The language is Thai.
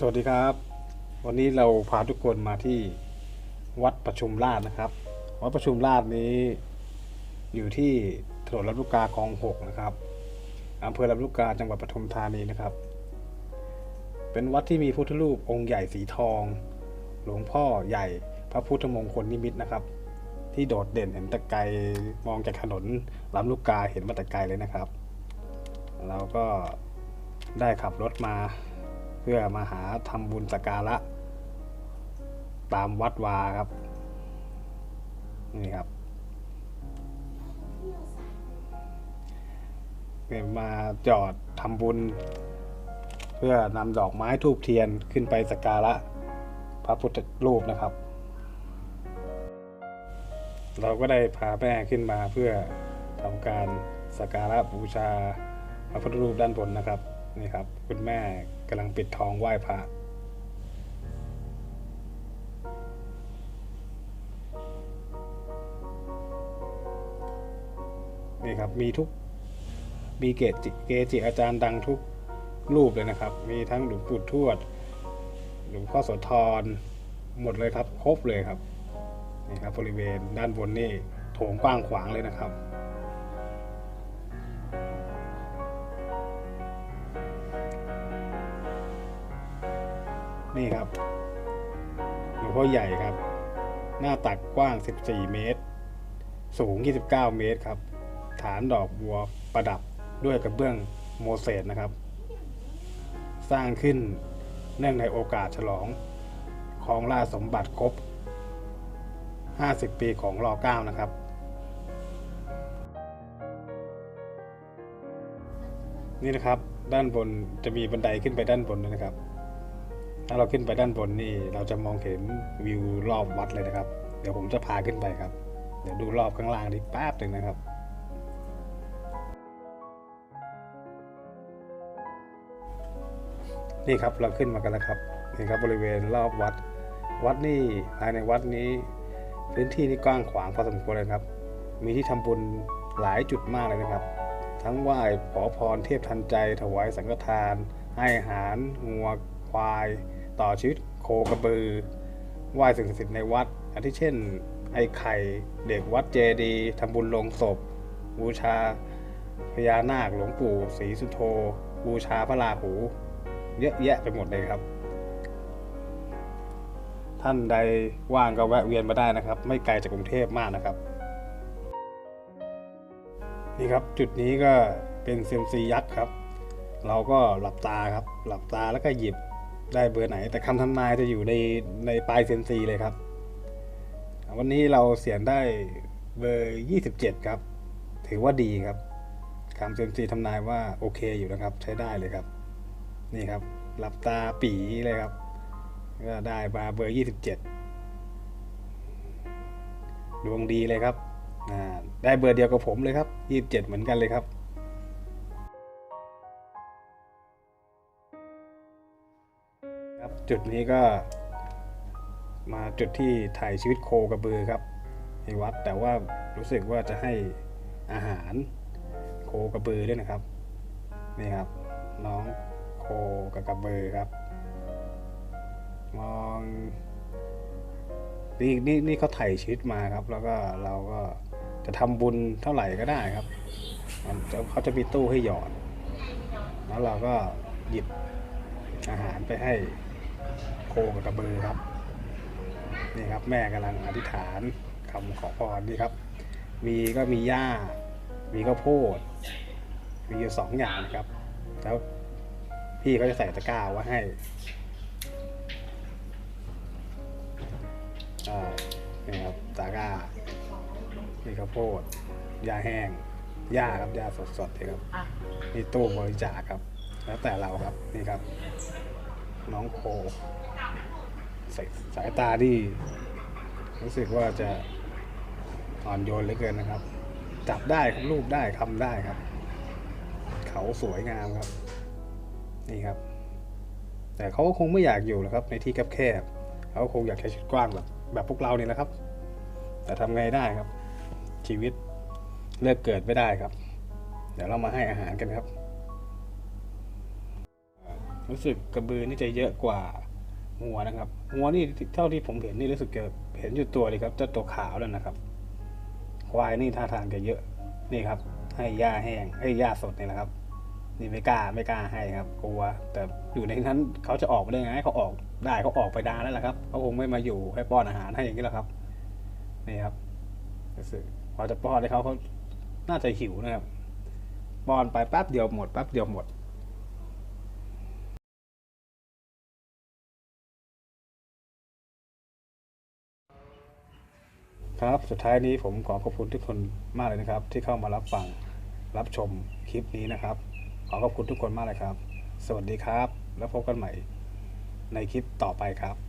สวัสดีครับ วันนี้เราพาทุกคนมาที่วัดประชุมราชนะครับ วัดประชุมราชนี้อยู่ที่ถนนลำลูกกาคลองหกนะครับอำเภอลำลูกกาจังหวัดปทุมธานีนะครับ เป็นวัดที่มีพุทธรูปองค์ใหญ่สีทอง หลวงพ่อใหญ่พระพุทธมงคลนิมิตนะครับ ที่โดดเด่นเห็นตะไกลมองจากถนนลำลูกกาเห็นมาต่ไกลเลยนะครับ เราก็ได้ขับรถมา พื่อมาหาทำบุญสการะ ตามวัดวาครับ นี่ครับเป็นมาจอดทำบุญ เพื่อนำดอกไม้ทูบเทียนขึ้นไปสการะ พระพุทธรูปนะครับ เราก็ได้พาแม่ขึ้นมาเพื่อทำการสการะบูชาพระพุทธรูปด้านบนนะครับ นี่ครับ คุณแม่กำลังปิดทองไหว้พระนี่ครับมีทุกมีเกจิเกจิอาจารย์ดังทุกรูปเลยนะครับ มีทั้งหลวงปู่ทวดหลวงพ่อโสธรหมดเลยครับ ครบเลยครับนี่ครับบริเวณด้านบนนี่โถงกว้างขวางเลยนะครับ นี่ครับหลวงพ่อใหญ่ครับ หน้าตักกว้าง 14 เมตร สูง 29 เมตรครับ ฐานดอกบัวประดับด้วยกระเบื้องโมเสสนะครับ สร้างขึ้นเนื่องในโอกาสฉลองของราสมบัติครบ 50 ปีของร9นะครับนี่นะครับด้านบนจะมีบันไดขึ้นไปด้านบนด้วยนะครับ ถ้าเราขึ้นไปด้านบนนี่เราจะมองเห็นวิวรอบวัดเลยนะครับ เดี๋ยวผมจะพาขึ้นไปครับ เดี๋ยวดูรอบข้างล่างนิดแป๊บหนึ่งนะครับ นี่ครับเราขึ้นมากันแล้วครับนี่ครับบริเวณรอบวัด วัดนี่ภายในวัดนี้ พื้นที่นี่กว้างขวางพอสมควรเลยครับ มีที่ทำบุญหลายจุดมากเลยนะครับ ทั้งไหว้ขอพรเทพทันใจ ถวายสังฆทาน ให้อาหารงัวควาย ต่อชีวิตโคกระบือไหว้สิ่งศักดิ์สิทธิ์ในวัดอาทิเช่น ไอ้ไข่เด็กวัดเจดีทำบุญลงศพ บูชาพญานาคหลวงปู่ศรีสุโธบูชาพระราหู เยอะแยะไปหมดเลยครับ ท่านใดว่างก็แวะเวียนมาได้นะครับ ไม่ไกลจากกรุงเทพมากนะครับ นี่ครับจุดนี้ก็เป็นเซยมซียักษ์ครับ เราก็หลับตาครับ หลับตาแล้วก็หยิบ ได้เบอร์ไหน แต่คำทำนายจะอยู่ในในปลายเซยมซีเลยครับ วันนี้เราเสียงได้เบอร์27ครับ ถือว่าดีครับคำเซยมซีทำนายว่าโอเคอยู่นะครับ ใช้ได้เลยครับ นี่ครับ หลับตาปีเลยครับ ก็ได้มาเบอร์27ดวงดีเลยครับได้เบอร์เดียวกับผมเลยครับ27เหมือนกันเลยครับ ครับจุดนี้ก็ มาจุดที่ถ่ายชีวิตโคกระบือครับในวัดแต่ว่ารู้สึกว่าจะให้อาหารโคกระบือด้วยนะครับนี่ครับ น้องโคกับกระบือครับ มองนี่นี่นี่เขาถ่ายชีวิตมาครับ แล้วก็เราก็จะทำบุญเท่าไหร่ก็ได้ครับมันเขาจะมีตู้ให้หยอด แล้วเราก็หยิบอาหารไปให้ โคกับกระบือครับนี่ครับแม่กำลังอธิษฐานคำขอพรนี่ครับ มีก็มีหญ้า มีข้าวโพด มีอยู่สองอย่างนะครับ แล้วพี่เขาจะใส่ตะกร้าไว้ให้อ่านี่ครับตาก้านี่ข้าวโพดหญ้าแห้งหญ้าครับหญ้าสดๆเลยครับนี่ตู้บริจาคครับ แล้วแต่เราครับนี่ครับ น้องโคสายสายตาที่รู้สึกว่าจะอ่อนโยนเหลือเกินนะครับ จับได้ครับรูปได้คำได้ครับ เขาสวยงามครับ นี่ครับ แต่เขาก็คงไม่อยากอยู่หรอกครับ ในที่แคบๆเขาคงอยากใช้ชีวิตกว้างแบบแบบพวกเราเนี่ยแหละครับ แต่ทำไงได้ครับ ชีวิตเลิกเกิดไม่ได้ครับ เดี๋ยวเรามาให้อาหารกันครับ รู้สึกกระบือนี่จะเยอะกว่าหัวนะครับ หัวนี่เท่าที่ผมเห็นนี่รู้สึกจะเห็นอยู่ตัวเลยครับเจ้าตัวขาวแล้วนะครับ ควายนี่ท่าทางจะเยอะนี่ครับ ให้หญ้าแห้งให้หญ้าสดนี่แหละครับ นี่ไม่กล้าไม่กล้าให้ครับกลัว แต่อยู่ในนั้นเขาจะออกมาได้ไงเขาออกได้เขาออกไปดานแล้วล่ะครับเขาคงไม่มาอยู่ให้ป้อนอาหารให้อย่างนี้หรอกครับนี่ครับรู้สึกพอจะป้อนให้เขาเขาน่าจะหิวนะครับป้อนไปแป๊บเดียวหมดแป๊บเดียวหมด ครับ สุดท้ายนี้ผมขอขอบคุณทุกคนมากเลยนะครับ ที่เข้ามารับฟังรับชมคลิปนี้นะครับ ขอขอบคุณทุกคนมากเลยครับ สวัสดีครับ แล้วพบกันใหม่ในคลิปต่อไปครับ